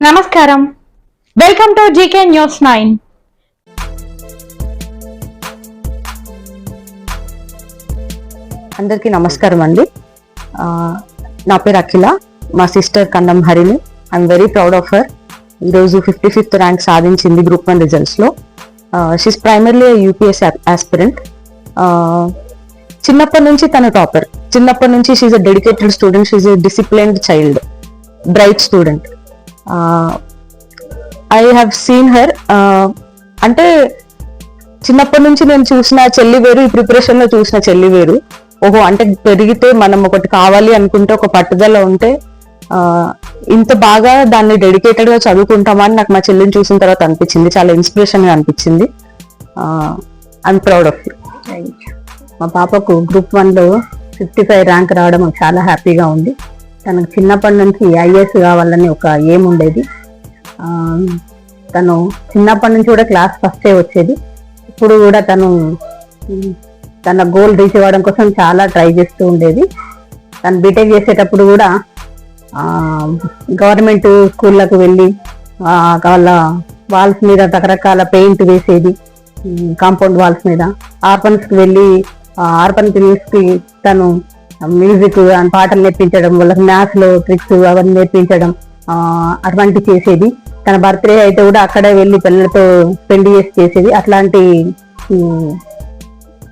నమస్కారం. Welcome to GK news nine అందరికీ నమస్కారం అండి. నా పేరు అఖిల. మా sister Kannam Harini I'm very proud of her ఈరోజు ఫిఫ్టీ ఫిఫ్త్ ర్యాంక్ సాధించింది గ్రూప్ వన్ రిజల్ట్స్లో షీస్ ప్రైమర్లీ యూపీఎస్ ఆస్పిరెంట్ చిన్నప్పటి నుంచి తన టాపర్ చిన్నప్పటి నుంచి she's a dedicated student she's a disciplined child bright student I have seen her అంటే చిన్నప్పటి నుంచి నేను చూసిన చెల్లి వేరు ఈ ప్రిపరేషన్లో చూసిన చెల్లి వేరు. ఓహో అంటే పెరిగితే మనం ఒకటి కావాలి అనుకుంటే ఒక పట్టుదల ఉంటే ఆ, ఇంత బాగా దాన్ని డెడికేటెడ్గా చదువుకుంటామని నాకు మా చెల్లిని చూసిన తర్వాత అనిపించింది. చాలా ఇన్స్పిరేషన్గా అనిపించింది. ఐఎమ్ ప్రౌడ్ ఆఫ్ యూ మా పాపకు గ్రూప్ వన్లో ఫిఫ్టీ ఫైవ్ ర్యాంక్ రావడం చాలా హ్యాపీగా ఉంది. తనకు చిన్నప్పటి నుంచి ఐఏఎస్ కావాలని ఒక ఏం ఉండేది. తను చిన్నప్పటి నుంచి కూడా క్లాస్ ఫస్టే వచ్చేది. ఇప్పుడు కూడా తను తన గోల్ రీచ్ అవ్వడం కోసం చాలా ట్రై చేస్తూ ఉండేది. తను బీటెక్ చేసేటప్పుడు కూడా గవర్నమెంట్ స్కూళ్ళకు వెళ్ళి వాళ్ళ వాల్స్ మీద రకరకాల పెయింట్ వేసేది. కాంపౌండ్ వాల్స్ మీద. ఆర్పన్స్కి వెళ్ళి ఆర్పన్కి తను మ్యూజిక్ పాటలు నేర్పించడం వాళ్ళకి మ్యాథ్స్లో ట్రిక్స్ అవన్నీ నేర్పించడం అటువంటి చేసేది. తన బర్త్డే అయితే కూడా అక్కడే వెళ్ళి పిల్లలతో స్పెండ్ చేసి చేసేది. అట్లాంటి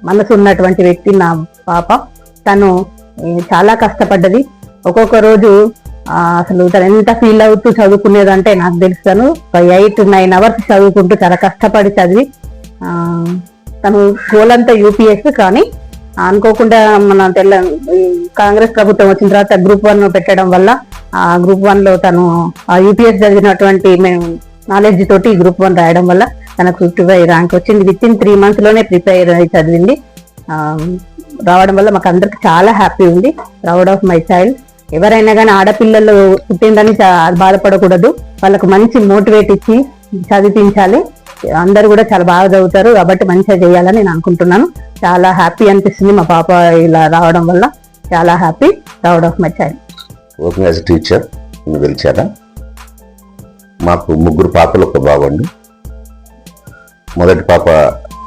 మనసు ఉన్నటువంటి వ్యక్తి నా పాప. తను చాలా కష్టపడ్డది. ఒక్కొక్క రోజు అసలు తను ఎంత ఫీల్ అవుతూ చదువుకునేదంటే నాకు తెలుస్తాను. ఒక ఎయిట్ నైన్ అవర్స్ చదువుకుంటూ చాలా కష్టపడి చదివి తను గోల్ అంతా యూపీఎస్ కానీ అనుకోకుండా మన తెల్ల కాంగ్రెస్ ప్రభుత్వం వచ్చిన తర్వాత గ్రూప్ వన్ పెట్టడం వల్ల ఆ గ్రూప్ వన్లో తను ఆ యూపీఎస్ చదివినటువంటి మేము నాలెడ్జ్ తోటి గ్రూప్ వన్ రాయడం వల్ల తనకు ఫిఫ్టీ ఫైవ్ ర్యాంక్ వచ్చింది. విత్ ఇన్ త్రీ మంత్స్లోనే ప్రిపేర్ అయి చదివింది. రావడం వల్ల మాకు అందరికి చాలా హ్యాపీ ఉంది. Proud of my child. ఎవరైనా కానీ ఆడపిల్లలు పుట్టిందని బాధపడకూడదు. వాళ్ళకు మంచి మోటివేట్ ఇచ్చి చదివించాలి. అందరూ కూడా చాలా బాగా చదువుతారు కాబట్టి మంచిగా చేయాలని నేను అనుకుంటున్నాను. చాలా హ్యాపీ అనిపిస్తుంది. మా పాప ఇలా రావడం వల్ల చాలా happy proud of my child working as teacher నేను గెలిచారా మాకు ముగ్గురు పాపలు ఒక బాబండి. మొదటి పాప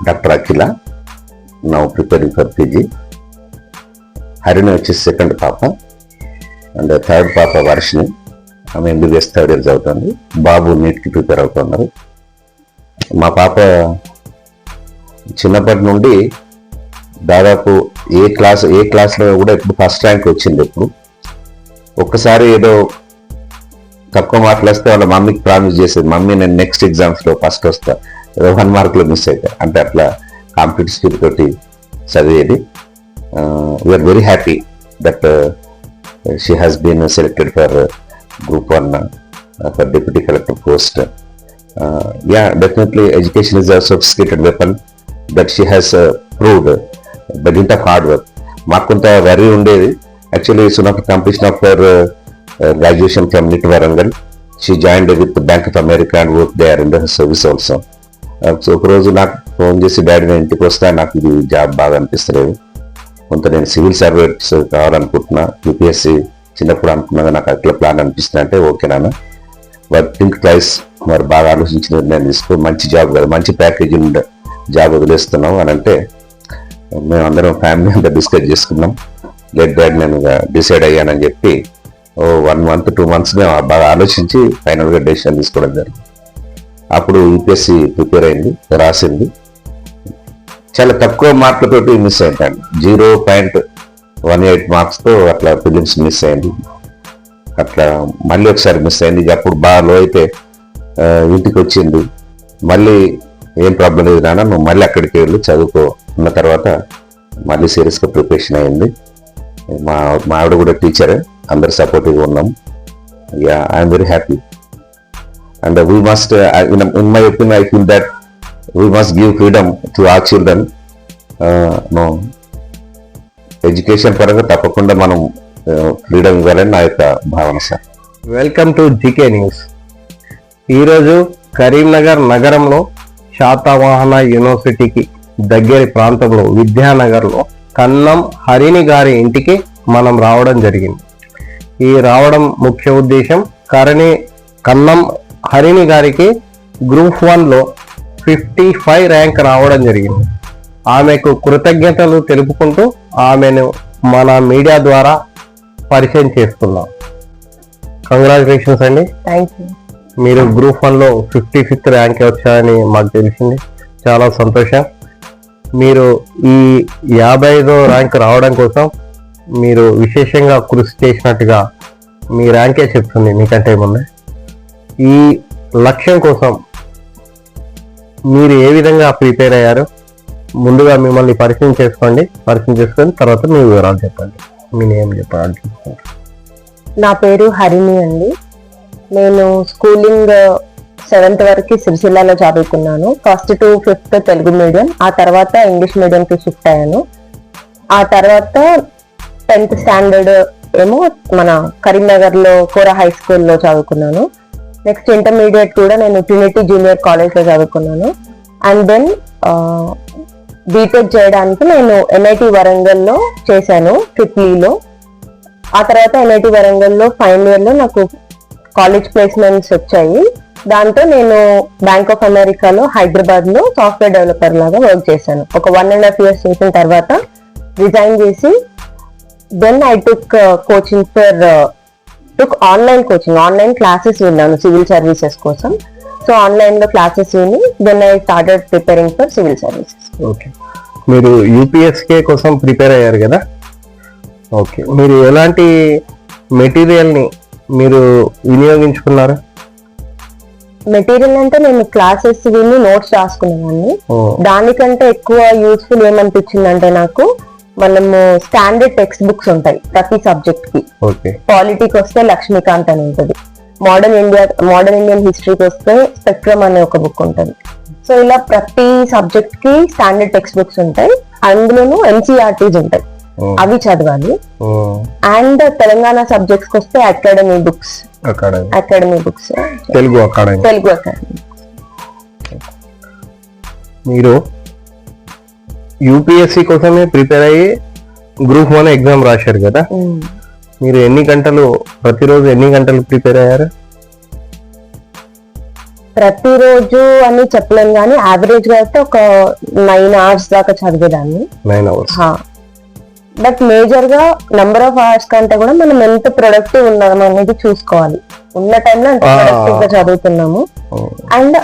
డాక్టర్ అఖిల. నా ప్రిపేరింగ్ ఫర్ పీజీ హరిణి వచ్చేసి సెకండ్ పాప. అండ్ థర్డ్ పాప వర్షిని ఆమె ఎంబీబీఎస్ థర్డ్ ఇయర్ చదువుతుంది. బాబు నీట్కి ప్రిపేర్ అవుతున్నారు. మా పాప చిన్నప్పటి నుండి దాదాపు ఏ క్లాస్ ఏ క్లాస్లో కూడా ఇప్పుడు ఫస్ట్ ర్యాంక్ వచ్చింది ఇప్పుడు. ఒక్కసారి ఏదో తక్కువ మార్కులు వస్తే వాళ్ళ మమ్మీకి ప్రామిస్ చేసేది మమ్మీ నేను నెక్స్ట్ ఎగ్జామ్స్లో ఫస్ట్ వస్తా. ఏదో వన్ మార్క్లో మిస్ అయితే అంటే అట్లా కాంపిటేటివ్ స్కిల్ తోటి చదివేది. We're very happy that she has been selected for group one for deputy collector post yeah definitely education is a sophisticated weapon that she has proved but ఇంత hard work మాకు కొంత very ఉండేది. Actually soon of completion of for graduation from NIT Warangal. She joined with Bank of America and work they are in the service also so ఒక రోజు నాకు phone చేసి daddy నేను ఇంటికి వస్తా. నాకు ఇది జాబ్ బాగా అనిపిస్తలేదు. కొంత నేను సివిల్ సర్వీస్ కావాలనుకుంటున్నా. యూపీఎస్సీ చిన్నప్పుడు అనుకున్నాగా నాకు అట్లా ప్లాన్ అనిపిస్తుంది అంటే ఓకే నాన్న. బట్ థింక్ ట్వైస్ మరి బాగా ఆలోచించిన నిర్ణయం తీసుకో. మంచి జాబ్ కదా. మంచి ప్యాకేజ్ ఉండే. జాబ్ వదిలేస్తున్నావు అని అంటే మేము అందరం ఫ్యామిలీ అంతా డిస్కస్ చేసుకున్నాం. లెట్ డాడ్ నేను డిసైడ్ అయ్యానని చెప్పి ఓ వన్ మంత్ టూ మంత్స్ మేము బాగా ఆలోచించి ఫైనల్గా డెసిషన్ తీసుకోవడం జరిగింది. అప్పుడు యూపీఎస్సి ప్రిపేర్ అయింది రాసింది. చాలా తక్కువ మార్కులతోటి మిస్ అయిందండి జీరో పాయింట్ వన్ ఎయిట్ మార్క్స్తో అట్లా ఫిలిమ్స్ మిస్ అయింది. అట్లా మళ్ళీ ఒకసారి మిస్ అయింది. అప్పుడు బాగా లో అయితే ఇంటికి వచ్చింది. మళ్ళీ ఏం ప్రాబ్లం లేదు నాన్న నువ్వు మళ్ళీ అక్కడికి వెళ్ళి చదువుకో. ఉన్న తర్వాత మళ్ళీ సీరియస్గా ప్రిపరేషన్ అయింది. మా మా ఆవిడ కూడా టీచరే అందరు సపోర్టివ్గా ఉన్నాం. Yeah I'm very happy and we must in my opinion I feel that we must give freedom to our children no education పరంగా తప్పకుండా మనం uh, ఫ్రీడమ్ ఇవ్వాలని నా యొక్క భావన sir welcome to GK news ఈరోజు కరీంనగర్ నగరంలో శాతవాహన యూనివర్సిటీకి దగ్గరి ప్రాంతంలో విద్యానగర్లో కన్నం హరిణి గారి ఇంటికి మనం రావడం జరిగింది. ఈ రావడం ముఖ్య ఉద్దేశం కరణి కన్నం హరిణి గారికి గ్రూప్ వన్లో ఫిఫ్టీ ఫైవ్ ర్యాంక్ రావడం జరిగింది. ఆమెకు కృతజ్ఞతలు తెలుపుకుంటూ ఆమెను మన మీడియా ద్వారా పరిచయం చేసుకున్నాం కంగ్రాచులేషన్స్ అండి. థ్యాంక్ యూ మీరు గ్రూప్ వన్లో ఫిఫ్టీ ఫిఫ్త్ ర్యాంక్ వచ్చారని మాకు తెలిసింది. చాలా సంతోషం. మీరు ఈ యాభై ఐదో ర్యాంక్ రావడం కోసం మీరు విశేషంగా కృషి చేసినట్టుగా మీ ర్యాంకే చెప్తుంది మీకంటే ముందే. ఈ లక్ష్యం కోసం మీరు ఏ విధంగా ప్రిపేర్ అయ్యారు? ముందుగా మిమ్మల్ని పరిచయం చేసుకోండి. పరిచయం చేసుకొని తర్వాత మీ వివరాలు చెప్పండి. మీ నేమ్ చెప్పండి. నా పేరు హరిణి అండి. నేను స్కూలింగ్ సెవెంత్ వరకు సిరిసిల్లాలో చదువుకున్నాను first to fifth Telugu medium ఆ తర్వాత ఇంగ్లీష్ మీడియంకి షిఫ్ట్ అయ్యాను. ఆ తర్వాత టెన్త్ స్టాండర్డ్ ఏమో మన కరీంనగర్లో కోర హై స్కూల్లో చదువుకున్నాను. నెక్స్ట్ ఇంటర్మీడియట్ కూడా నేను ట్రినిటీ జూనియర్ కాలేజ్లో చదువుకున్నాను. అండ్ దెన్ బీటెక్ చేయడానికి నేను ఎన్ఐటి వరంగల్లో చేశాను ట్రిప్లీలో ఆ తర్వాత ఎన్ఐటి వరంగల్లో ఫైనల్ ఇయర్లో నాకు కాలేజ్ ప్లేస్మెంట్స్ వచ్చాయి. దాంతో నేను బ్యాంక్ ఆఫ్ అమెరికాలో హైదరాబాద్లో సాఫ్ట్వేర్ డెవలపర్ లాగా వర్క్ చేశాను. ఒక వన్ అండ్ హాఫ్ ఇయర్స్ చేసిన తర్వాత రిజైన్ చేసి then I took coaching for took online coaching online classes విన్నాను సివిల్ సర్వీసెస్ కోసం. సో ఆన్లైన్లో క్లాసెస్ విని then I started preparing for civil services okay మీరు యూపీఎస్కే కోసం ప్రిపేర్ అయ్యారు కదా? ఓకే మీరు ఎలాంటి మెటీరియల్ని మీరు వినియోగించుకున్నారు? మెటీరియల్ అంటే నేను క్లాసెస్ విని నోట్స్ రాసుకునేదాన్ని. దానికంటే ఎక్కువ యూస్ఫుల్ ఏమనిపించింది అంటే నాకు మనము స్టాండర్డ్ టెక్స్ట్ బుక్స్ ఉంటాయి ప్రతి సబ్జెక్ట్కి. పాలిటీకి వస్తే లక్ష్మీకాంత్ అని ఉంటుంది. మోడర్న్ ఇండియా మోడర్న్ ఇండియన్ హిస్టరీకి వస్తే స్పెక్ట్రమ్ అనే ఒక బుక్ ఉంటుంది. సో ఇలా ప్రతి సబ్జెక్ట్కి స్టాండర్డ్ టెక్స్ట్ బుక్స్ ఉంటాయి. అందులోనూ ఎన్సీఆర్టీస్ ఉంటాయి. ఓ, అవి చదవాలి. అండ్ తెలంగాణ సబ్జెక్ట్స్కి వస్తే అకాడమీ బుక్స్ అక్కడ academy books. Telugu academy. Telugu academy. మీరు యూపీఎస్సి కోసమే ప్రిపేర్ అయ్యి గ్రూప్ వన్ ఎగ్జామ్ రాశారు కదా? మీరు ఎన్ని గంటలు ప్రతిరోజు ఎన్ని గంటలు ప్రిపేర్ అయ్యారు? ప్రతిరోజు అని చెప్పలేను కానీ యావరేజ్గా అయితే ఒక నైన్ అవర్స్ దాకా చదివేదాన్ని. నైన్ అవర్స్ బట్ మేజర్గా నెంబర్ ఆఫ్ అవర్స్ కంటే కూడా మనం ఎంత ప్రొడక్టివ్ ఉన్నాం అనేది చూసుకోవాలి. ఉన్న టైంలో ఎంత. ప్రొడక్టివ్గా చదువుతున్నాము. అండ్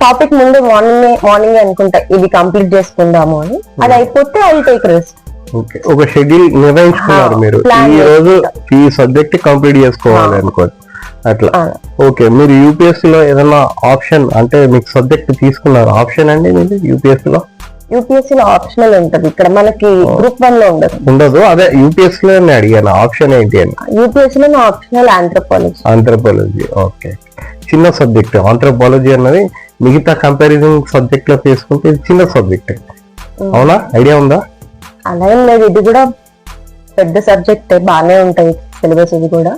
టాపిక్ ముందు మార్నింగ్ మార్నింగ్ అనుకుంటా ఇది కంప్లీట్ చేసుకుందాము అని. అది అయిపోతే ఐ టేక్ రెస్ట్ ఓకే. ఒక షెడ్యూల్ నిర్ణయించుకున్నారు ఆ, మీరు. ఈ రోజు ఈ సబ్జెక్ట్ కంప్లీట్ చేసుకోవాలి అనుకోండి. అట్లా. ఓకే. మీరు యూపీఎస్సీ లో ఏదైనా ఆప్షన్ అంటే మీకు సబ్జెక్ట్ తీసుకున్నారు. ఆప్షన్ అండి మీరు యూపీఎస్సీ లో యూపీఎస్సీ లో ఆప్షనల్ ఉంటది. ఇక్కడ మనకి గ్రూప్ వన్లో ఉండదు. ఉండదు. అదే యూపీఎస్సీ లో అడిగాను. ఆప్షన్ ఏంటి అని. యూపీఎస్సీ లో ఆప్షనల్ ఆంథ్రోపాలజీ ఆంథ్రోపాలజీ ఓకే చిన్న సబ్జెక్ట్ ఆంథ్రోపాలజీ అన్నది మిగతా కంపారిజన్ సబ్జెక్ట్లో తీసుకుంటే ఇది చిన్న సబ్జెక్ట్ అవునా? ఐడియా ఉందా? అలా ఏం లేదు. ఇది కూడా పెద్ద సబ్జెక్ట్ బాగానే ఉంటాయి. సిలబస్ ఇది కూడా.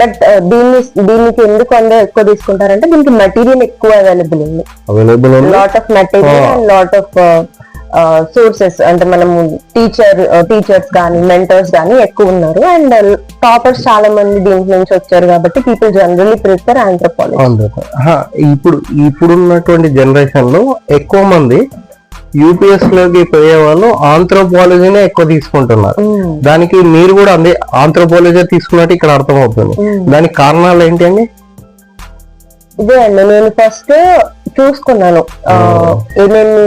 బట్ దీన్ని దీనికి ఎందుకు అందరూ ఎక్కువ తీసుకుంటారంటే దీనికి మెటీరియల్ ఎక్కువ అవైలబుల్ ఉంది. అవైలబుల్ ఉంది? Lot of material. And lot of sources అంటే మనము టీచర్ టీచర్స్ కానీ మెంటర్స్ కానీ ఎక్కువ ఉన్నారు. అండ్ టాపర్స్ చాలా మంది దీంట్ నుంచి వచ్చారు కాబట్టి పీపుల్ జనరల్లీ ప్రిఫర్ ఆంథ్రోపాలజీ ఇప్పుడు ఇప్పుడున్నటువంటి జనరేషన్లో ఎక్కువ మంది యూపీఎస్లోకి పోయే వాళ్ళు ఆంథ్రోపాలజీనే ఎక్కువ తీసుకుంటున్నారు. దానికి మీరు కూడా అదే ఆంథ్రోపాలజీ తీసుకున్నట్టు ఇక్కడ అర్థమవుతుంది. దానికి కారణాలు ఏంటి అండి? ఇదే అండి నేను ఫస్ట్ చూసుకున్నాను. ఏమేమి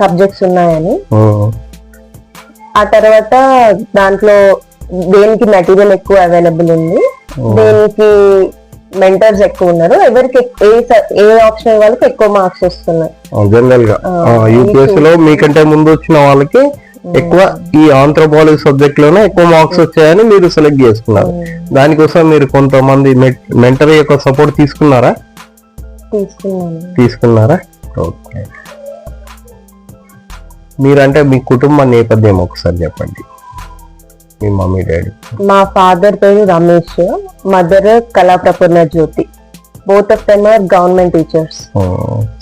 సబ్జెక్ట్స్ ఉన్నాయని. ఆ తర్వాత దాంట్లో దేనికి మెటీరియల్ ఎక్కువ అవైలబుల్ ఉంది దేనికి మెంటర్స్ ఎక్కువ ఉన్నారు. ఎవరికి ఏ ఏ ఆప్షన్ వాళ్ళకి ఎక్కువ మార్క్స్ వస్తున్నాయి. జనరల్గా. యూపీఎస్లో మీకంటే ముందు వచ్చిన వాళ్ళకి ఎక్కువ ఈ ఆంథ్రోపాలజీ సబ్జెక్ట్లోనే ఎక్కువ మార్క్స్ వచ్చాయని మీరు సెలెక్ట్ చేసుకున్నారు. దానికోసం మీరు కొంతమంది మెంటర్ యొక్క సపోర్ట్ తీసుకున్నారా? తీసుకున్నారా? ఓకే. మీరంటే మీ కుటుంబ నేపథ్యం ఒకసారి చెప్పండి. మీ మమ్మీ డాడీ? మా ఫాదర్ పేరు Ramesh mother Kala Prapoorna Jyothi. Both of them are government teachers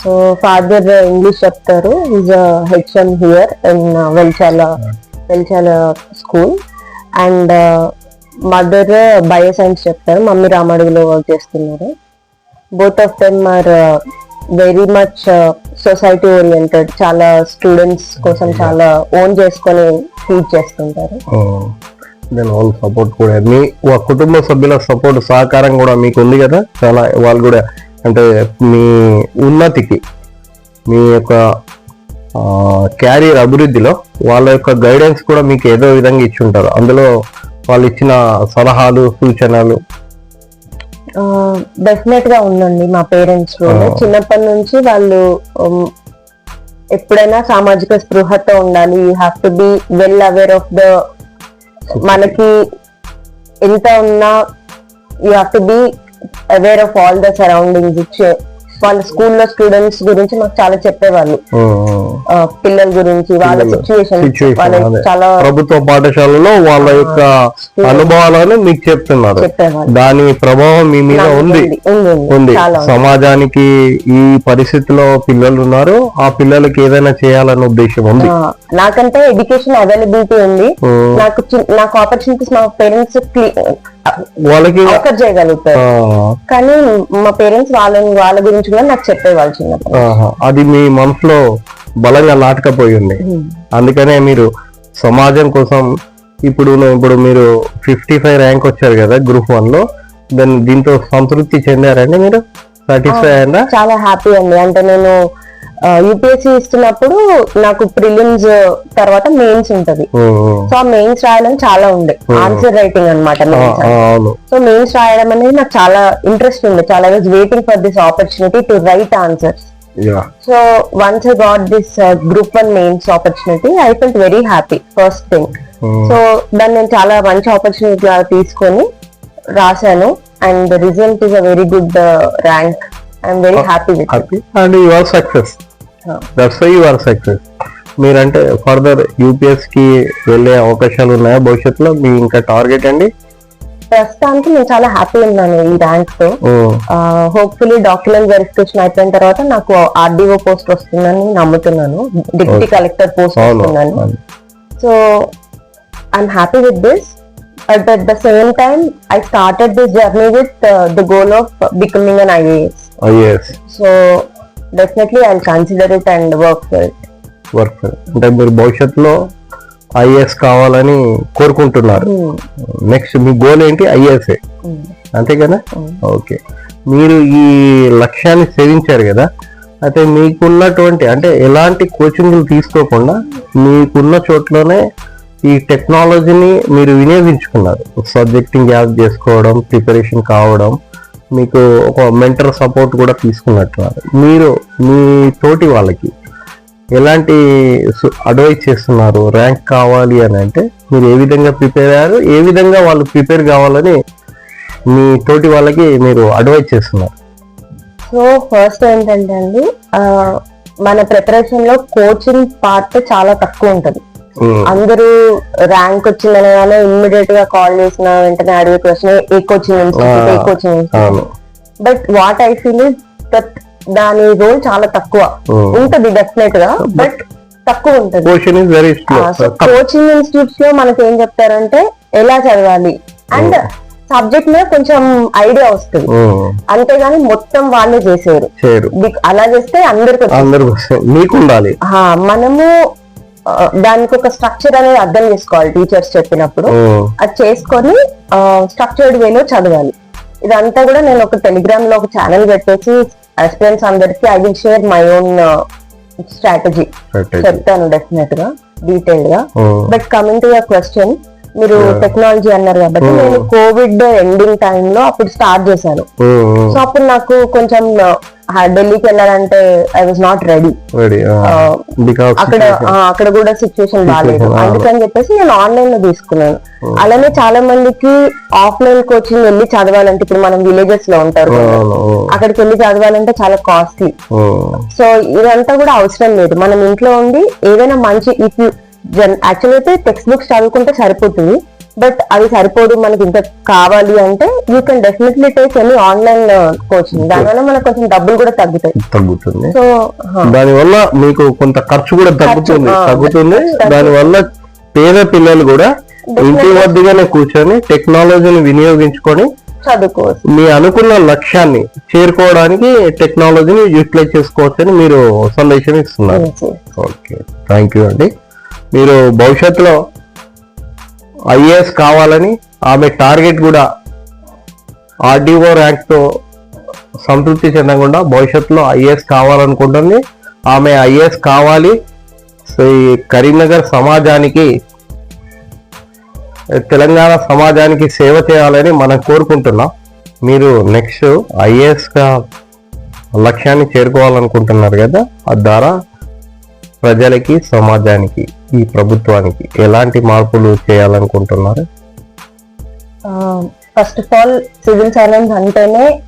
so father English చెప్తారు. Is HM here in Velchala Velchala school and mother bio science చెప్తారు. మమ్మీ రామడుగులో వర్క్ చేస్తున్నారు. Both of them are very much society oriented చాలా students కోసం చాలా own చేసుకొని teach చేస్తుంటారు. Then వాళ్ళ సపోర్ట్ కూడా. మీ వా- కుటుంబ సభ్యుల సపోర్ట్ సహకారం కూడా మీకు ఉంది కదా? చాలా వాళ్ళు కూడా అంటే మీ ఉన్నతికి మీ యొక్క క్యారియర్ అభివృద్ధిలో వాళ్ళ యొక్క గైడెన్స్ కూడా మీకు ఏదో విధంగా ఇచ్చి ఉంటారు. అందులో వాళ్ళు ఇచ్చిన సలహాలు సూచనలు డెఫినెట్గా ఉందండి మా పేరెంట్స్. చిన్నప్పటి నుంచి వాళ్ళు um, ఎప్పుడైనా సామాజిక స్పృహతో ఉండాలి. You have to be well aware of the మనకి ఎంత ఉన్నా you have to be aware of all the surroundings ఇచ్చే వాళ్ళ స్కూల్లో స్టూడెంట్స్ గురించి మాకు చాలా చెప్పేవాళ్ళు. పిల్లల గురించి వాళ్ళ సిచ్యువేషన్ చాలా ప్రభుత్వ పాఠశాలలో వాళ్ళ యొక్క అనుభవాలను మీకు చెప్తున్నారు. దాని ప్రభావం మీ మీద ఉంది. ఉంది. సమాజానికి ఈ పరిస్థితిలో పిల్లలు ఉన్నారు. ఆ పిల్లలకి ఏదైనా చేయాలన్న ఉద్దేశం ఉంది. నాకంటే ఎడ్యుకేషన్ అవైలబిలిటీ ఉంది. నాకు నాకు ఆపర్చునిటీస్ మా పేరెంట్స్ వాళ్ళకి ఆఫర్ చేయగలుగుతారు. కానీ మా పేరెంట్స్ వాళ్ళని వాళ్ళ గురించి కూడా నాకు చెప్పేవాళ్ళు చిన్నప్పుడు. అది మీ మనసులో బలంగా నాటకపోయి ఉంది. అందుకనే మీరు సమాజం కోసం ఇప్పుడు ఇప్పుడు మీరు ఫిఫ్టీ ఫైవ్ ర్యాంక్ వచ్చారు కదా గ్రూప్ వన్లో దీంతో సంతృప్తి చెందారండి మీరు? సాటిస్ఫై అయ్యారా? చాలా హ్యాపీ అండి. అంటే నేను యూపీఎస్సీ ఇస్తున్నప్పుడు నాకు ప్రిలిమ్స్ తర్వాత మెయిన్స్ ఉంటది. సో ఆ మెయిన్స్ రాయడం చాలా ఉండే. ఆన్సర్ రైటింగ్ అనమాట సో మెయిన్స్ రాయడం అనేది నాకు చాలా ఇంట్రెస్ట్ ఉంది చాలా was waiting for this opportunity to write answers so once I got this group one mains opportunity I felt very happy first thing so దాన్ని నేను చాలా మంచి ఆపర్చునిటీ లాగా తీసుకొని రాశాను. And result is a very good rank I'm very happy with and you are success that's you are success మీరంటే further యూపీఎస్కి వెళ్ళే అవకాశాలు ఉన్నాయా? భవిష్యత్తులో మీ ఇంకా టార్గెట్ అండి? ప్రస్తుతానికి నేను చాలా హ్యాపీ ఉన్నాను ఈ ర్యాంక్తో. హోప్ఫుల్లీ డాక్యుమెంట్ వెరిఫికేషన్ అయిపోయిన తర్వాత నాకు ఆర్డీఓ పోస్ట్ వస్తుందని నమ్ముతున్నాను. డిప్యూటీ కలెక్టర్ పోస్ట్ అవును వస్తుందని. అవును. So I'm happy with this. But at the same time, I started this journey with uh, the goal of becoming definitely I'll consider it and work for it. Work అంటే మీరు భవిష్యత్తులో IAS కావాలని కోరుకుంటున్నారు. Next మీ goal ఏంటి? IAS అంతే కదా okay మీరు ఈ లక్ష్యాన్ని సేవించారు కదా? అయితే మీకున్నటువంటి అంటే ఎలాంటి కోచింగ్లు తీసుకోకుండా మీకున్న చోట్లోనే ఈ టెక్నాలజీని మీరు వినియోగించుకున్నారు. సబ్జెక్టింగ్ యాప్ చేసుకోవడం ప్రిపరేషన్ కావడం మీకు ఒక మెంటర్ సపోర్ట్ కూడా తీసుకున్నట్టున్నారు మీరు మీ తోటి వాళ్ళకి ఎలాంటి అడ్వైస్ చేస్తున్నారు? ర్యాంక్ కావాలి అని అంటే మీరు ఏ విధంగా ప్రిపేర్ అయ్యారు? ఏ విధంగా వాళ్ళు ప్రిపేర్ కావాలని మీ తోటి వాళ్ళకి మీరు అడ్వైస్ చేస్తున్నారు? సో ఫస్ట్ ఏంటంటే అండి మన ప్రిపరేషన్లో కోచింగ్ పార్ట్ చాలా తక్కువ ఉంటుంది. అందరూ ర్యాంక్ వచ్చిందనగానే ఇమ్మీడియట్గా కాల్ చేసిన వెంటనే అడిగే క్వశ్చన్ ఏ coaching institute A coaching but what I feel is that దాని రోల్ చాలా తక్కువ. Hmm. ఉంటది డెఫినెట్గా బట్ తక్కువ ఉంటది. స్లో కోచింగ్ ఇన్స్టిట్యూట్స్లో మనకి ఏం చెప్తారంటే ఎలా చదవాలి? అండ్ సబ్జెక్ట్ మీద కొంచెం ఐడియా వస్తుంది. అంతేగాని మొత్తం వాళ్ళే చేసేవారు అలా చేస్తే అందరికి వచ్చేది. అందరు మీకు ఉండాలి మనము దానికి ఒక స్ట్రక్చర్ అనేది అర్థం చేసుకోవాలి టీచర్స్ చెప్పినప్పుడు. అది చేసుకొని స్ట్రక్చర్డ్ వేలో చదవాలి. ఇదంతా కూడా నేను ఒక టెలిగ్రామ్లో ఒక ఛానల్ పెట్టేసి ఆస్పిరెంట్స్ అందరికి I will share my own strategy. చెప్తాను డెఫినెట్గా డీటెయిల్గా. But coming to your question మీరు టెక్నాలజీ అన్నారు కాబట్టి నేను కోవిడ్ ఎండింగ్లో అప్పుడు స్టార్ట్ చేశాను. సో అప్పుడు నాకు కొంచెం ఢిల్లీకి వెళ్ళాలంటే ఐ వాజ్ నాట్ రెడీ అక్కడ అక్కడ కూడా సిచ్యువేషన్ బాగాలేదు అందుకని చెప్పేసి నేను ఆన్లైన్లో తీసుకున్నాను. అలానే చాలా మందికి ఆఫ్లైన్ కోచింగ్ వెళ్ళి చదవాలంటే ఇప్పుడు మనం విలేజెస్లో ఉంటారు అక్కడికి వెళ్ళి చదవాలంటే చాలా కాస్ట్లీ సో ఇదంతా కూడా అవసరం లేదు. మనం ఇంట్లో ఉండి ఏదైనా మంచి ఇఫ్ యూ యాక్చువల్ అయితే టెక్స్ట్ బుక్స్ చదువుకుంటే సరిపోతుంది. బట్ అది సరిపోదు మనకి ఇంకా కావాలి అంటే you can definitely take any online coaching దానివల్ల మనకు కొంచెం డబ్బులు కూడా తగ్గుతాయి. తగ్గుతుంది. సో దానివల్ల మీకు కొంత ఖర్చు కూడా తగ్గుతుంది. తగ్గుతుంది. దానివల్ల పేద పిల్లలు కూడా ఇంటి వద్దగానే కూర్చొని టెక్నాలజీని వినియోగించుకొని చదువుకోవచ్చు. మీ అనుకున్న లక్ష్యాన్ని చేరుకోవడానికి టెక్నాలజీని యూటిలైజ్ చేసుకోవచ్చని మీరు సందేశం ఇస్తున్నారు. ఓకే థ్యాంక్ యూ అండి. మీరు భవిష్యత్తులో ఐఏఎస్ కావాలని ఆమె టార్గెట్ కూడా ఆర్డీఓ ర్యాంక్తో సంతృప్తి చెందకుండా భవిష్యత్తులో ఐఏఎస్ కావాలనుకుంటుంది. ఆమె ఐఏఎస్ కావాలి. కరీంనగర్ సమాజానికి తెలంగాణ సమాజానికి సేవ చేయాలని మనం కోరుకుంటున్నాం. మీరు నెక్స్ట్ ఐఏఎస్గా లక్ష్యాన్ని చేరుకోవాలనుకుంటున్నారు కదా ఆ ద్వారా ప్రజలకి సమాజానికి. ఈ ప్రభుత్వానికి ఎలాంటి మార్పులు చేయాలనుకుంటున్నారు? First of all civil servants అంటేనే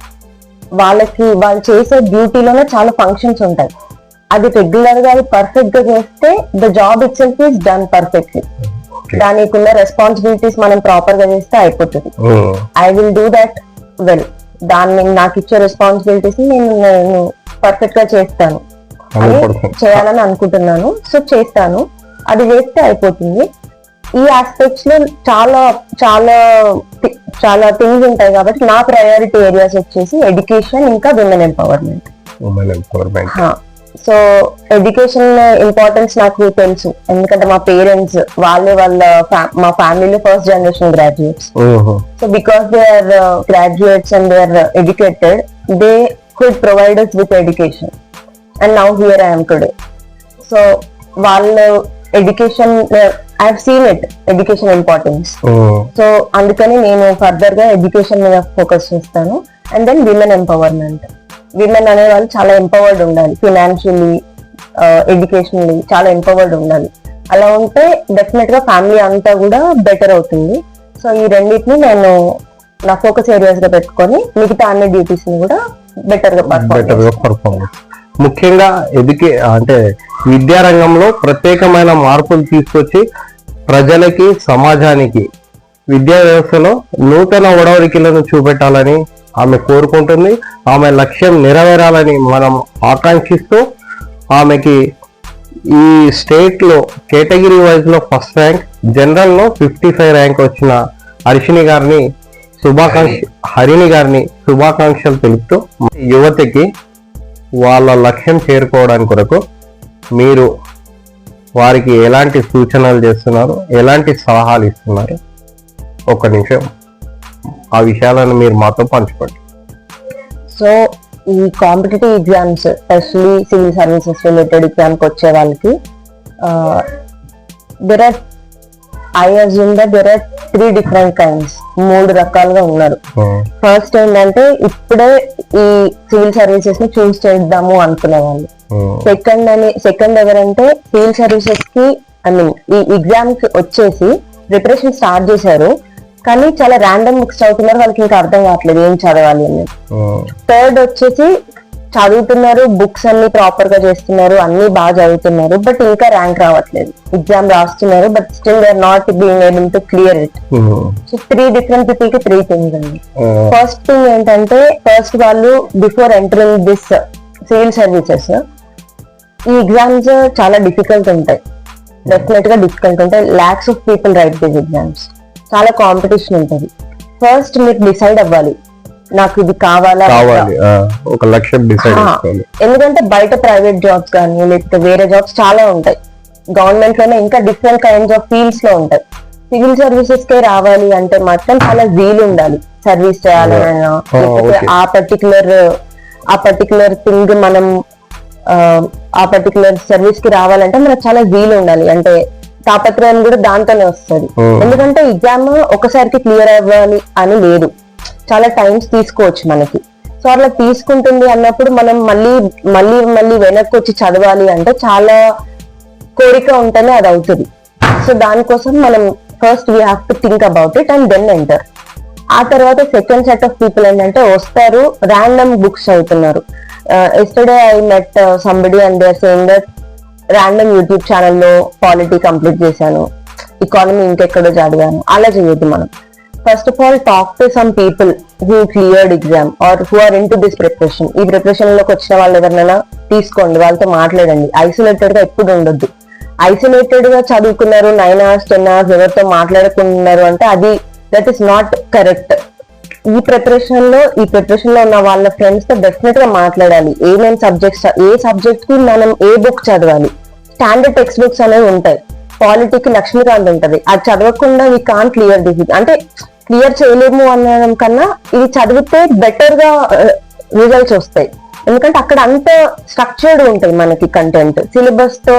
వాళ్ళకి వాళ్ళు చేసే డ్యూటీలోనే చాలా ఫంక్షన్స్ ఉంటాయి. అది రెగ్యులర్గా అది పర్ఫెక్ట్గా చేస్తే the job itself is done perfectly దానికి ఉన్న రెస్పాన్సిబిలిటీస్ మనం ప్రాపర్గా చేస్తే అయిపోతుంది. I will do that well దాన్ని నాకు ఇచ్చే రెస్పాన్సిబిలిటీస్ నేను నేను పర్ఫెక్ట్గా చేస్తాను. అని 100%. చేయాలని అనుకుంటున్నాను. సో చేస్తాను. అది చేస్తే అయిపోతుంది. ఈ ఆస్పెక్ట్స్లో చాలా చాలా చాలా థింగ్స్ ఉంటాయి కాబట్టి నా ప్రయారిటీ ఏరియాస్ వచ్చేసి ఎడ్యుకేషన్ ఇంకా women empowerment women empowerment so education importance నాకు తెలుసు. ఎందుకంటే మా పేరెంట్స్ వాళ్ళే వాళ్ళ మా ఫ్యామిలీలో first generation graduates uh, graduates and they are uh, educated, they could provide us with education. And now here I am today. So వాళ్ళు education I seen it education importance so అందుకని నేను ఫర్దర్గా education మీద focus చేస్తాను. And then women empowerment women అనే వాళ్ళు చాలా empowered ఉండాలి. ఫినాన్షియలీ ఎడ్యుకేషనలీ చాలా ఎంపవర్డ్ ఉండాలి. అలా ఉంటే డెఫినెట్గా ఫ్యామిలీ అంతా కూడా బెటర్ అవుతుంది. సో ఈ రెండింటిని నేను నా ఫోకస్ ఏరియాస్గా పెట్టుకొని మిగతా అన్ని డ్యూటీస్ని కూడా బెటర్గా పర్ఫార్మెన్స్ ముఖ్యంగా ఎదుకే అంటే విద్యారంగంలో ప్రత్యేకమైన మార్పులు తీసుకొచ్చి ప్రజలకి సమాజానికి విద్యా వ్యవస్థలో నూతన ఒడవడికలను చూపెట్టాలని ఆమె కోరుకుంటుంది. ఆమె లక్ష్యం నెరవేరాలని మనం ఆకాంక్షిస్తూ ఆమెకి ఈ స్టేట్లో కేటగిరీ వైజ్లో ఫస్ట్ ర్యాంక్ జనరల్లో ఫిఫ్టీ ఫైవ్ ర్యాంక్ వచ్చిన హర్షిని గారిని శుభాకాంక్ష హరిణి గారిని శుభాకాంక్షలు తెలుపుతూ యువతకి వాళ్ళ లక్ష్యం చేరుకోవడానికి కొరకు మీరు వారికి ఎలాంటి సూచనలు చేస్తున్నారు ఎలాంటి సలహాలు ఇస్తున్నారు? ఒక నిమిషం. ఆ విషయాలను మీరు మాతో పంచుకోండి. సో ఈ competitive exams especially civil services related ఎగ్జామ్కి వచ్చే వాళ్ళకి there are I assume that there are three different kinds మూడు రకాలుగా ఉన్నారు. ఫస్ట్ ఏంటంటే ఇప్పుడే ఈ సివిల్ సర్వీసెస్ని చూస్ చేద్దాము అనుకునే వాళ్ళు సెకండ్ అని సెకండ్ ఎవరంటే సివిల్ సర్వీసెస్కి ఐ మీన్ ఈ ఎగ్జామ్కి వచ్చేసి ప్రిపరేషన్ స్టార్ట్ చేశారు. కానీ చాలా ర్యాండమ్ బుక్స్ చదువుతున్నారు వాళ్ళకి ఇంకా అర్థం కావట్లేదు ఏం చదవాలి అని థర్డ్ వచ్చేసి చదువుతున్నారు బుక్స్ అన్ని ప్రాపర్గా చేస్తున్నారు అన్ని బాగా చదువుతున్నారు బట్ ఇంకా ర్యాంక్ రావట్లేదు. ఎగ్జామ్ రాస్తున్నారు but still they are not being able to clear it so three different పీపుల్కి త్రీ థింగ్స్ అండి. ఫస్ట్ థింగ్ ఏంటంటే ఫస్ట్ వాళ్ళు before entering this civil services ఈ ఎగ్జామ్స్ చాలా డిఫికల్ట్ ఉంటాయి. డెఫినెట్గా డిఫికల్ట్ ఉంటాయి. Lots of people write these exams చాలా కాంపిటీషన్ ఉంటుంది. ఫస్ట్ మీరు డిసైడ్ అవ్వాలి. నాకు ఇది కావాలా కావాలి ఆ, ఒక లక్ష్యం డిసైడ్ ఆ, చేసుకోవాలి. ఎందుకంటే బయట ప్రైవేట్ జాబ్స్ కానీ లేకపోతే వేరే జాబ్స్ చాలా ఉంటాయి. గవర్నమెంట్లోనే ఇంకా డిఫరెంట్ కైండ్స్ ఆఫ్ ఫీల్డ్స్లో ఉంటాయి. సివిల్ సర్వీసెస్ కే రావాలి అంటే మాత్రం చాలా వీలు ఉండాలి. సర్వీస్ చేయాలన్నా Ah, లేకపోతే. ఆ పర్టికులర్ ఆ పర్టికులర్ థింగ్ మనం ఆ, ఆ పర్టికులర్ సర్వీస్కి రావాలంటే మనకు చాలా వీలు ఉండాలి. అంటే తాపత్రయం కూడా దాంతోనే వస్తుంది. Hmm. ఎందుకంటే ఎగ్జామ్ ఒకసారికి క్లియర్ అవ్వాలి అని లేదు. చాలా టైమ్స్ తీసుకోవచ్చు మనకి. సో అట్లా తీసుకుంటుంది అన్నప్పుడు మనం మళ్ళీ మళ్ళీ మళ్ళీ వెనక్కి వచ్చి చదవాలి అంటే చాలా కోరిక ఉంటేనే అది అవుతుంది. సో దానికోసం మనం first we have to think about it and then enter ఆ తర్వాత సెకండ్ సెట్ ఆఫ్ పీపుల్ ఏంటంటే వస్తారు ర్యాండమ్ బుక్స్ చదువుతున్నారు. Yesterday I met somebody and they saying that random YouTube ఛానల్లో పాలిటీ కంప్లీట్ చేశాను. ఇకానమీ ఇంకెక్కడో చదివాను అలా చేయొద్దు మనం. First of all talk to some people who cleared exam or who are into this preparation ఈ ప్రిపరేషన్లోకి వచ్చిన వాళ్ళు ఎవరినైనా తీసుకోండి వాళ్ళతో మాట్లాడండి. ఐసోలేటెడ్గా ఎప్పుడు ఉండొద్దు. ఐసోలేటెడ్గా చదువుకున్నారు నైన్ అవర్స్ టెన్ అవర్స్ ఎవరితో మాట్లాడుకున్నారు అంటే అది దట్ ఈస్ నాట్ కరెక్ట్ ఈ ప్రిపరేషన్లో ఈ ప్రిపరేషన్లో ఉన్న వాళ్ళ ఫ్రెండ్స్తో డెఫినెట్గా మాట్లాడాలి ఏమేమి సబ్జెక్ట్స్ ఏ సబ్జెక్ట్కి మనం ఏ బుక్ చదవాలి? స్టాండర్డ్ టెక్స్ట్ బుక్స్ అనేవి ఉంటాయి. పాలిటీకి లక్ష్మీకాంత్ ఉంటది. అది చదవకుండా వి కాన్ క్లియర్ దిస్ అంటే క్లియర్ చేయలేము అనడం కన్నా ఇది చదివితే బెటర్గా uh, రిజల్ట్స్ వస్తాయి. ఎందుకంటే అక్కడ అంత స్ట్రక్చర్డ్ ఉంటుంది మనకి కంటెంట్ సిలబస్తో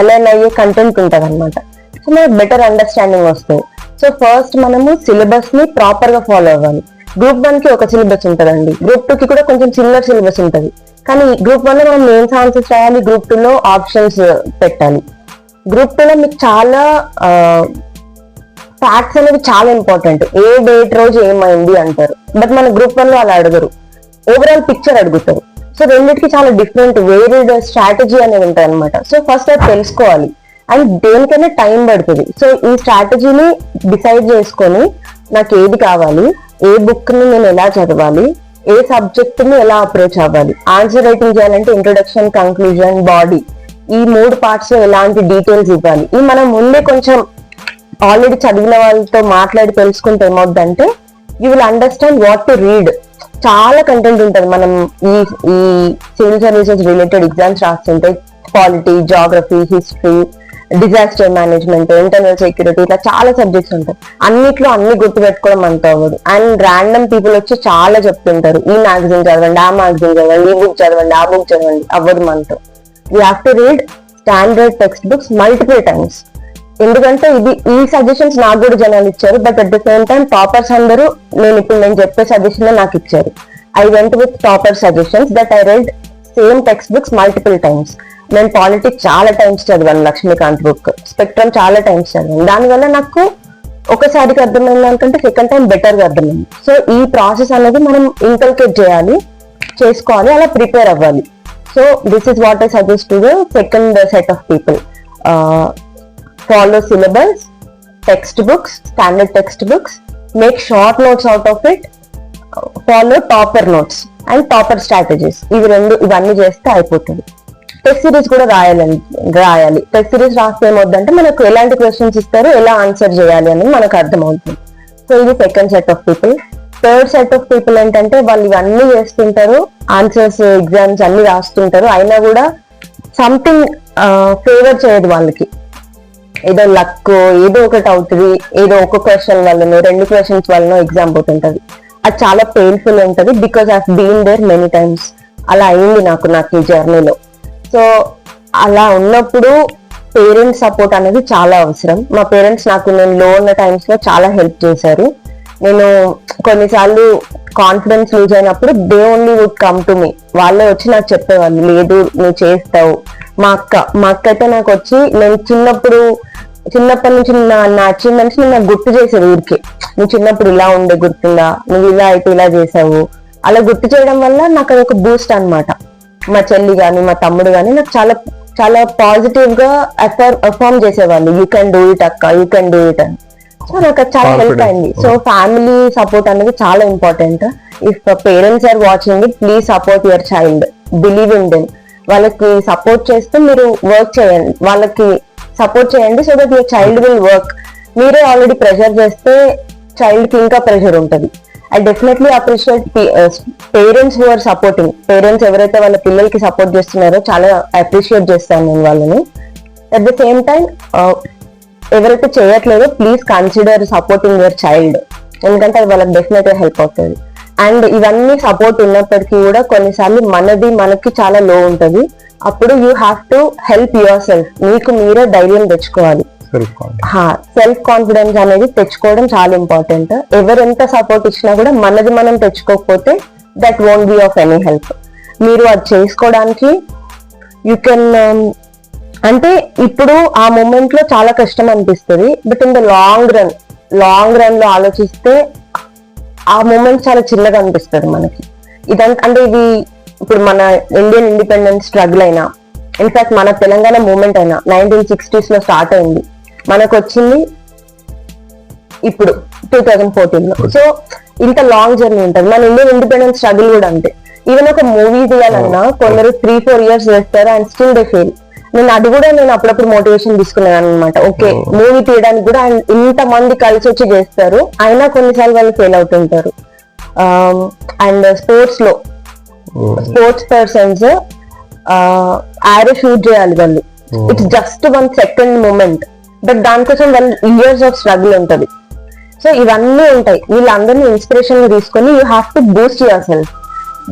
అలైన్ అయ్యే కంటెంట్ ఉంటది అనమాట సో మనకి బెటర్ అండర్స్టాండింగ్ వస్తుంది. సో ఫస్ట్ మనము సిలబస్ని ప్రాపర్గా ఫాలో అవ్వాలి. గ్రూప్ వన్కి ఒక సిలబస్ ఉంటదండి. గ్రూప్ టూ కి కూడా కొంచెం చిన్న సిలబస్ ఉంటుంది. కానీ గ్రూప్ వన్లో మనం మెయిన్స్ ఆన్సర్స్ రాయాలి గ్రూప్ టూ లో ఆప్షన్స్ uh, పెట్టాలి. గ్రూప్లో మీకు చాలా ఫ్యాక్ట్స్ అనేవి చాలా ఇంపార్టెంట్. ఏ డేట్ రోజు ఏమైంది అంటారు. బట్ మన గ్రూప్ వన్లో అలా అడగరు. ఓవరాల్ పిక్చర్ అడుగుతారు. సో రెండింటికి చాలా డిఫరెంట్ వేరియడ్ స్ట్రాటజీ అనేది ఉంటుంది అనమాట సో ఫస్ట్ అది తెలుసుకోవాలి. అండ్ దేనికైనా టైం పడుతుంది. సో ఈ స్ట్రాటజీని డిసైడ్ చేసుకొని నాకు ఏది కావాలి ఏ బుక్ని నేను ఎలా చదవాలి ఏ సబ్జెక్ట్ని ఎలా అప్రోచ్ అవ్వాలి. ఆన్సర్ రైటింగ్ చేయాలంటే ఇంట్రొడక్షన్ కంక్లూజన్ బాడీ ఈ మూడు పార్ట్స్లో ఎలాంటి డీటెయిల్స్ ఇవ్వాలి? ఈ మనం ముందే కొంచెం ఆల్రెడీ చదివిన వాళ్ళతో మాట్లాడి తెలుసుకుంటే ఏమవుద్దంటే you will understand what to read చాలా కంటెంట్ ఉంటుంది. మనం ఈ ఈ civil services related exams రాస్తుంటే polity geography history disaster management internal security ఇట్లా చాలా సబ్జెక్ట్స్ ఉంటాయి. అన్నిట్లో అన్ని గుర్తుపెట్టుకోవడం అంత అవ్వదు. అండ్ ర్యాండమ్ పీపుల్ వచ్చి చాలా చెప్తుంటారు. ఈ మ్యాగజైన్ చదవండి ఆ మ్యాగజైన్ చదవండి ఈ బుక్ చదవండి ఆ బుక్ చదవండి. అవ్వదు మనతో. You have to read standard text books multiple times ఎందుకంటే ఇది ఈ సజెషన్స్ నాకు కూడా జనాలు ఇచ్చారు but at the same time toppers అందరూ నేను ఇప్పుడు నేను చెప్పే సజెషన్ నాకు ఇచ్చారు. I went with topper suggestions that I read same text books multiple times నేను పాలిటిక్స్ చాలా టైమ్స్ చదివాను లక్ష్మీకాంత్ బుక్ స్పెక్ట్రమ్ చాలా టైమ్స్ చదివాను. దానివల్ల నాకు ఒకసారికి అర్థమైంది అనుకుంటే సెకండ్ టైం బెటర్గా అర్థమైంది. సో ఈ ప్రాసెస్ అనేది మనం ఇంకల్కేట్ చేయాలి చేసుకోవాలి అలా ప్రిపేర్ అవ్వాలి. So this is what I suggest to the second set of people follow syllabus text books standard text books make short notes out of it follow topper notes and topper strategies ఇవి రెండు ఇవన్నీ చేస్తే అయిపోతుంది. Test series కూడా రాయాలండి రాయాలి. Test series రాస్తే ఏమవుద్దంటే మనకు ఎలాంటి క్వశ్చన్స్ ఇస్తారు ఎలా ఆన్సర్ చేయాలి అనేది మనకు అర్థమవుతుంది. సో ఇది second set of people third set of people ఏంటంటే వాళ్ళు ఇవన్నీ చేస్తుంటారు ఆన్సర్స్ ఎగ్జామ్స్ అన్ని రాస్తుంటారు. అయినా కూడా సంథింగ్ ఫేవర్ చేయదు వాళ్ళకి. ఏదో లక్ ఏదో ఒకటి అవుతుంది ఏదో ఒక క్వశ్చన్ వల్లనో రెండు క్వశ్చన్స్ వల్లనో ఎగ్జామ్ పోతుంటది. అది చాలా పెయిన్ఫుల్ ఉంటది because I been there many times అలా అయింది నాకు నాకు ఈ జర్నీలో సో అలా ఉన్నప్పుడు పేరెంట్స్ సపోర్ట్ అనేది చాలా అవసరం. మా పేరెంట్స్ నాకు నేను లో ఉన్న టైమ్స్లో చాలా హెల్ప్ చేశారు. నేను కొన్నిసార్లు కాన్ఫిడెన్స్ లూజ్ అయినప్పుడు they only would come to me వాళ్ళే వచ్చి నాకు చెప్పేవాళ్ళు లేదు నువ్వు చేస్తావు. మా అక్క మా అక్క అయితే నాకు వచ్చి నేను చిన్నప్పుడు చిన్నప్పటి నుంచి నా నా అచీవ్మెంట్స్ నేను నాకు గుర్తు చేసేది ఊరికే. నువ్వు చిన్నప్పుడు ఇలా ఉండే గుర్తుందా? నువ్వు ఇలా అయితే ఇలా చేసావు. అలా గుర్తు చేయడం వల్ల నాకు అది ఒక బూస్ట్ అన్నమాట. మా చెల్లి కానీ మా తమ్ముడు కానీ నాకు చాలా చాలా పాజిటివ్గా అఫార్మ్ చేసేవాళ్ళు. యూ కెన్ డూ ఇట్ అక్క యూ కెన్ డూ ఇట్ అని. సో నాకు చాలా హెల్ప్. అయింది. సో ఫ్యామిలీ సపోర్ట్ అనేది చాలా important if parents are watching it please support your child believe in them వాళ్ళకి సపోర్ట్ చేస్తే మీరు వర్క్ చేయండి. వాళ్ళకి సపోర్ట్ చేయండి so that your child will work మీరే ఆల్రెడీ ప్రెషర్ చేస్తే చైల్డ్కి ఇంకా ప్రెషర్ ఉంటుంది. I definitely appreciate parents who are supporting parents ఎవరైతే వాళ్ళ పిల్లలకి సపోర్ట్ చేస్తున్నారో చాలా అప్రిషియేట్ చేస్తాను నేను వాళ్ళని. అట్ ద సేమ్ టైం ఎవరైతే చేయట్లేదో please consider supporting your child ఎందుకంటే అది వాళ్ళకి డెఫినెట్గా హెల్ప్ అవుతుంది. అండ్ ఇవన్నీ సపోర్ట్ ఉన్నప్పటికీ కూడా కొన్నిసార్లు మనది మనకి చాలా లో ఉంటది. అప్పుడు you have to help yourself మీకు మీరే ధైర్యం తెచ్చుకోవాలి. సెల్ఫ్ కాన్ఫిడెన్స్ అనేది తెచ్చుకోవడం చాలా ఇంపార్టెంట్ ఎవరు ఎంత సపోర్ట్ ఇచ్చినా కూడా మనది మనం తెచ్చుకోకపోతే that won't be of any help మీరు అది చేసుకోవడానికి యూ కెన్ అంటే ఇప్పుడు ఆ మూమెంట్లో చాలా కష్టం అనిపిస్తుంది. But in the long run long రన్లో ఆలోచిస్తే ఆ మూమెంట్ చాలా చిన్నగా అనిపిస్తుంది మనకి. ఇదంతా అంటే ఇది ఇప్పుడు మన ఇండియన్ ఇండిపెండెన్స్ స్ట్రగుల్ అయినా ఇన్ఫాక్ట్ మన తెలంగాణ మూమెంట్ అయినా నైన్టీన్ సిక్స్టీస్లో స్టార్ట్ అయింది. మనకు వచ్చింది ఇప్పుడు టూ థౌజండ్ ఫోర్టీన్లో. సో ఇంత లాంగ్ జర్నీ ఉంటుంది. మన ఇండియన్ ఇండిపెండెన్స్ స్ట్రగుల్ కూడా అంతే. ఈవెన్ ఒక మూవీ తీయాలన్నా కొందరు త్రీ ఫోర్ ఇయర్స్ చేస్తారు అండ్ స్టిల్ దే ఫెయిల్ నేను అది కూడా నేను అప్పుడప్పుడు మోటివేషన్ తీసుకున్నాను అనమాట ఓకే మూవీ తీయడానికి కూడా ఇంత మంది కలిసి వచ్చి చేస్తారు. అయినా కొన్నిసార్లు వాళ్ళు ఫెయిల్ అవుతుంటారు. అండ్ స్పోర్ట్స్లో స్పోర్ట్స్ పర్సన్స్ ఆరో షూట్ చేయాలి వాళ్ళు. It's just one second moment but దానికోసం వాళ్ళు ఇయర్స్ ఆఫ్ స్ట్రగుల్ ఉంటది. సో ఇవన్నీ ఉంటాయి. వీళ్ళందరినీ ఇన్స్పిరేషన్ తీసుకొని you have to boost yourself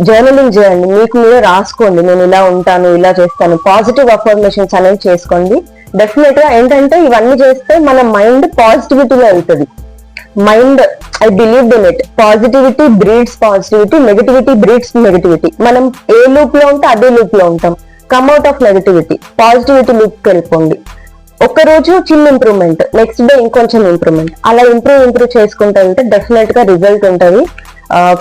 journaling చేయండి మీకు మీరే రాసుకోండి నేను ఇలా ఉంటాను ఇలా చేస్తాను పాజిటివ్ అఫర్మేషన్స్ అనేవి చేసుకోండి. డెఫినెట్గా ఏంటంటే ఇవన్నీ చేస్తే మన మైండ్ పాజిటివిటీలో వెళ్తుంది. Mind I believe in it positivity breeds positivity negativity breeds negativity మనం ఏ లూప్లో ఉంటే అదే లూప్లో ఉంటాం. Come out of negativity positivity loop వెళ్ళిపోండి. ఒక రోజు చిన్న ఇంప్రూవ్మెంట్ నెక్స్ట్ డే ఇంకొంచెం ఇంప్రూవ్మెంట్ అలా ఇంప్రూవ్ ఇంప్రూవ్ చేసుకుంటా ఉంటే డెఫినెట్గా రిజల్ట్ ఉంటుంది.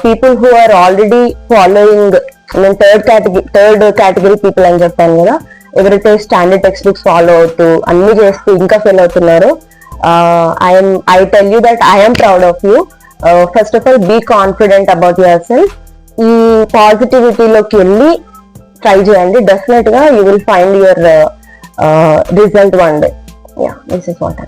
People who are already following నేను third category third category people అని చెప్పాను కదా ఎవరైతే స్టాండర్డ్ టెక్స్ట్ బుక్స్ ఫాలో అవుతూ అన్ని చేస్తూ ఇంకా ఫెయిల్ అవుతున్నారో I'm I tell you that I'm proud of you first of all be confident about yourself ఈ పాజిటివిటీలోకి వెళ్ళి ట్రై చేయండి. డెఫినెట్గా you will find your result one day yeah this is what I